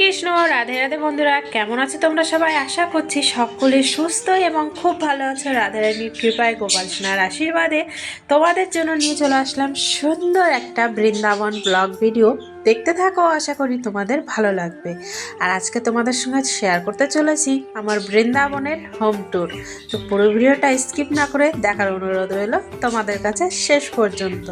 কৃষ্ণ, রাধে রাধে বন্ধুরা, কেমন আছো তোমরা সবাই? আশা করছি সকলে সুস্থ এবং খুব ভালো আছো। রাধে রানীর কৃপায় গোপাল সোনার আশীর্বাদে তোমাদের জন্য নিয়ে চলে আসলাম সুন্দর একটা বৃন্দাবন ব্লগ ভিডিও। দেখতে থাকো, আশা করি তোমাদের ভালো লাগবে। আর আজকে তোমাদের সঙ্গে শেয়ার করতে চলেছি আমার বৃন্দাবনের হোম ট্যুর তো পুরো ভিডিওটা স্কিপ না করে দেখার অনুরোধ রইল তোমাদের কাছে শেষ পর্যন্ত।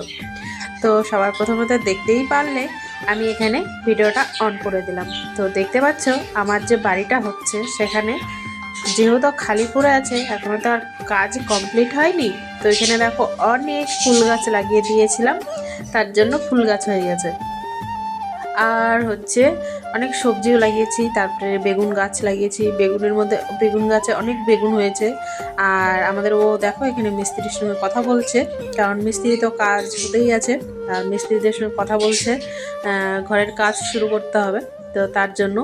তো সবার প্রথমত দেখতেই পারলে আমি এখানে ভিডিওটা অন করে দিলাম। তো দেখতে পাচ্ছ, আমার যে বাড়িটা হচ্ছে সেখানে যেহেতু খালি পড়ে আছে এখনও তো আর কাজ কমপ্লিট হয়নি, তো এখানে দেখো অনেক ফুল গাছ লাগিয়ে দিয়েছিলাম, তার জন্য ফুল গাছ হয়ে গেছে। আর হচ্ছে অনেক সবজিও লাগিয়েছি, তারপরে বেগুন গাছ লাগিয়েছি। বেগুনের মধ্যে, বেগুন গাছে অনেক বেগুন হয়েছে। আর আমাদের ও দেখো, এখানে মিস্ত্রির সঙ্গে কথা বলছে। কারণ মিস্ত্রি তো কাজ হতেই আছে, আর মিস্ত্রিদের সঙ্গে কথা বলছে। ঘরের কাজ শুরু করতে হবে, তো তার জন্য।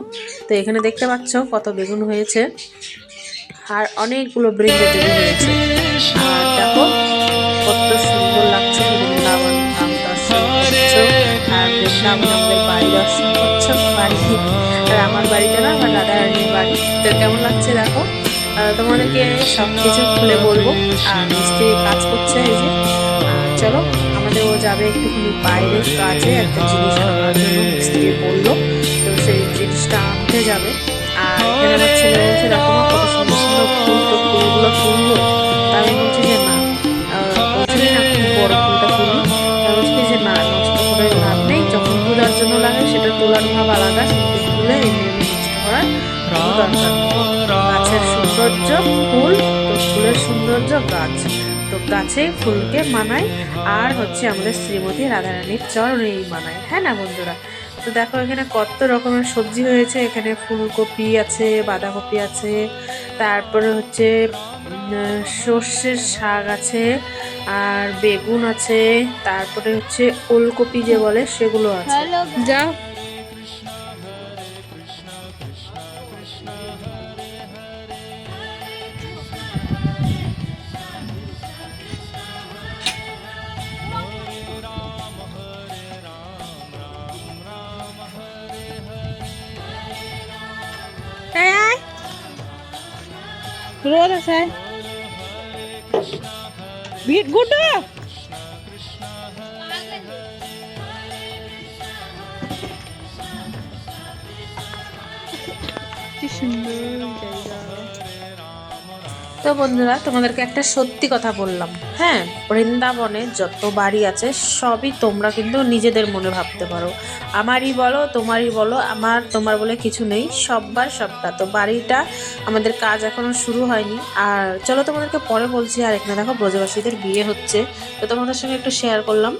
তো এখানে দেখতে পাচ্ছ কত বেগুন হয়েছে। আর অনেকগুলো বৃন্দের বেগুন হয়েছে। আর আমার বাড়িটা না আমার দাদা রানীর বাড়ি। তো কেমন লাগছে দেখো? তোমাদেরকে সব কিছু খুলে বলব। আর মিস্ত্রি কাজ করছে এই যে। চলো, আমাদের ও যাবে একটুখানি বাইরে কাজে, একটা জিনিস মিস্ত্রি বলল। তো সেই জিনিসটা আনতে যাবে। আর এখানে ছেলে বলছে, দেখো কত সুন্দর সুন্দর ফুলগুলো তুললো। নষ্ট কোনো দরকার। নেই গাছের সৌন্দর্য ফুল তো ফুলের সৌন্দর্য গাছ। তো গাছে ফুলকে মানায় আর হচ্ছে আমাদের শ্রীমতী রাধারানীর চরণেই মানায়। হ্যাঁ না বন্ধুরা? তো দেখো এখানে কত রকমের সবজি হয়েছে। এখানে ফুলকপি আছে বাঁধাকপি আছে তারপরে হচ্ছে সর্ষের শাক আছে আর বেগুন আছে তারপরে হচ্ছে ওলকপি যে বলে সেগুলো আছে। যাও Kurora say. Beat good da. Şimdi geldi. তো বন্ধুরা, তোমাদেরকে একটা সত্যি কথা বললাম। হ্যাঁ বৃন্দাবনে যত বাড়ি আছে, সবই তোমরা কিন্তু নিজেদের মনে ভাবতে পারো। আমারই বলো, তোমারই বলো, আমার, তোমার বলে কিছু নেই, সববার সবটা। তো বাড়িটা, আমাদের কাজ এখনও শুরু হয়নি। আর চলো তোমাদেরকে পরে বলছি, আর এখানে দেখো ব্রজবাসীদের বিয়ে হচ্ছে। তো তোমাদের সঙ্গে একটু শেয়ার করলাম।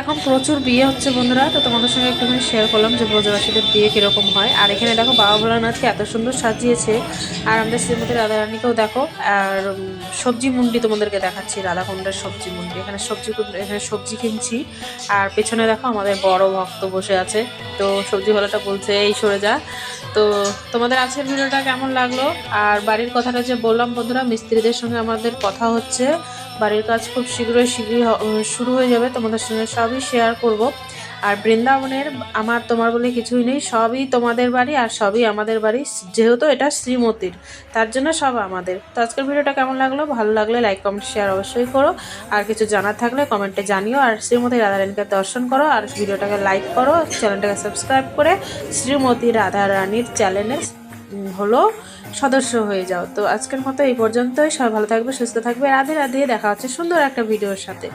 এখন প্রচুর বিয়ে হচ্ছে বন্ধুরা, তো তোমাদের সঙ্গে একটুখানি শেয়ার করলাম যে ব্রজবাসীদের বিয়ে কীরকম হয়। আর এখানে দেখো বাবা ভোলানাথকে এত সুন্দর সাজিয়েছে। আর আমাদের শ্রীমতী রাধারানীকেও দেখো, আর সবজি মুন্ডি তোমাদেরকে দেখাচ্ছি, রাধাকুণ্ডের সবজি মুন্ডি। এখানে সবজি এখানে সবজি কিনছি। আর পেছনে দেখো আমাদের বড় ভক্ত বসে আছে। তো সবজিওয়ালাটা বলছে, এই সরে যা। তো তোমাদের আজকের ভিডিওটা কেমন লাগল? আর বাড়ির কথাটা যে বললাম বন্ধুরা, মিস্ত্রিদের সঙ্গে আমাদের কথা হচ্ছে। বাড়ির কাজ খুব শীঘ্রই শীঘ্রই শুরু হয়ে যাবে। তোমাদের সঙ্গে সবই শেয়ার করব। আর বৃন্দাবনের আমার তোমার বলে কিছুই নেই। সবই তোমাদের বাড়ি আর সবই আমাদের বাড়ি। যেহেতু এটা শ্রীমতীর তার জন্য সব আমাদের। তো আজকের ভিডিওটা কেমন লাগল? ভালো লাগলে লাইক কমেন্ট শেয়ার অবশ্যই করো। আর কিছু জানার থাকলে কমেন্টে জানিও। আর শ্রীমতী রাধারানীকে দর্শন করো। আর ভিডিওটাকে লাইক করো। চ্যানেলটাকে সাবস্ক্রাইব করে শ্রীমতী রাধারানীর চ্যানেলের উম, হলো সদস্য হয়ে যাও। তো আজকের মতো এই পর্যন্তই। সবাই ভালো থাকবে, সুস্থ থাকবে। রাধে রাধে। দেখা হচ্ছে সুন্দর একটা ভিডিওর সাথে।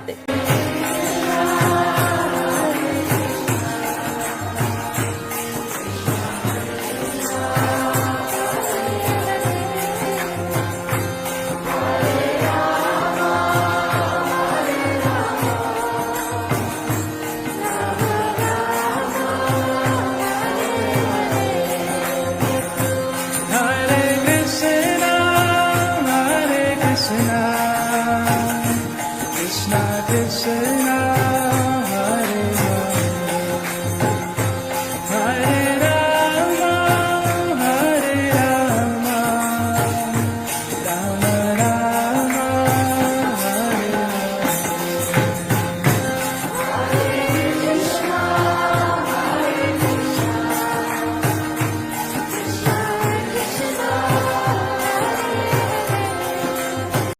Krishna